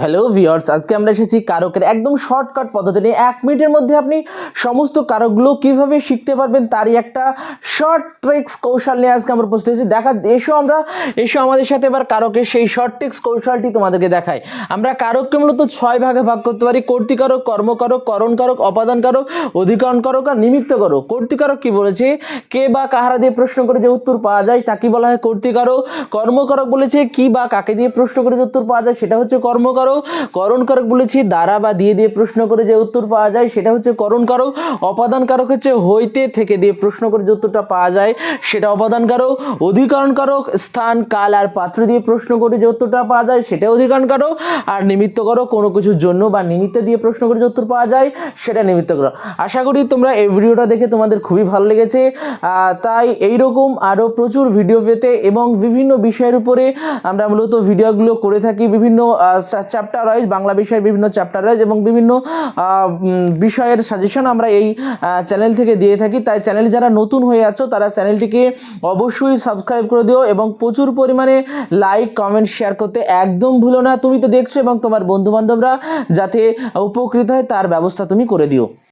Hello viewers আজকে আমরা এসেছি কারকের একদম শর্টকাট পদ্ধতি নিয়ে। এক মিনিটের মধ্যে আপনি সমস্ত কারকগুলো কীভাবে শিখতে পারবেন তারই একটা শর্ট ট্রিক্স কৌশল নিয়ে আজকে আমরা উপস্থিত হয়েছি। দেখা, এসো আমরা, এসো আমাদের সাথে এবার কারকের সেই শর্ট ট্রিক্স কৌশলটি তোমাদেরকে দেখাই। আমরা কারককে মূলত ছয় ভাগে ভাগ করতে পারি। কর্তিকারক কর্মকারক করণকারক অপাদানকারক অধিকরণকারক আর নিমিত্তকারক কর্তিকারক কি বলেছে? কে বা কাহারা দিয়ে প্রশ্ন করে যে উত্তর পাওয়া যায়, তাকে বলা হয় কর্তিকারক কর্মকারক বলেছে, কি বা কাকে দিয়ে প্রশ্ন করে যে উত্তর পাওয়া যায়, সেটা হচ্ছে কর্মকারক করণকারক বলেছি, দ্বারা বা দিয়ে দিয়ে প্রশ্ন করে যে উত্তর পাওয়া যায়, সেটা হচ্ছে করণকারক অপাদানকারক হচ্ছে হইতে থেকে দিয়ে প্রশ্ন করে যে উত্তরটা পাওয়া যায়, সেটা অপাদানকারক অধিকরণকারক স্থান, কাল আর পাত্র দিয়ে প্রশ্ন করে যে উত্তরটা পাওয়া যায়, সেটা অধিকরণকারক আর নিমিত্ত করো কোনো কিছুর জন্য বা নিমিত্ত দিয়ে প্রশ্ন করে যে উত্তর পাওয়া যায়, সেটা নিমিত্ত করো আশা করি তোমরা এই ভিডিওটা দেখে তোমাদের খুবই ভালো লেগেছে। তাই এইরকম আরও প্রচুর ভিডিও পেতে এবং বিভিন্ন বিষয়ের উপরে আমরা মূলত ভিডিওগুলো করে থাকি, বিভিন্ন চ্যাপ্টার ওয়াইজ বাংলা বিষয়ের বিভিন্ন চ্যাপ্টার ওয়াইজ এবং বিভিন্ন বিষয়ের সাজেশন আমরা এই চ্যানেল থেকে দিয়ে থাকি। তাই চ্যানেল যারা নতুন হয়ে আছো, তারা চ্যানেলটিকে অবশ্যই সাবস্ক্রাইব করে দিও এবং প্রচুর পরিমাণে লাইক কমেন্ট শেয়ার করতে একদম ভুলো না। তুমি তো দেখছ এবং তোমার বন্ধুবান্ধবরা যাতে উপকৃত হয়, তার ব্যবস্থা তুমি করে দিও।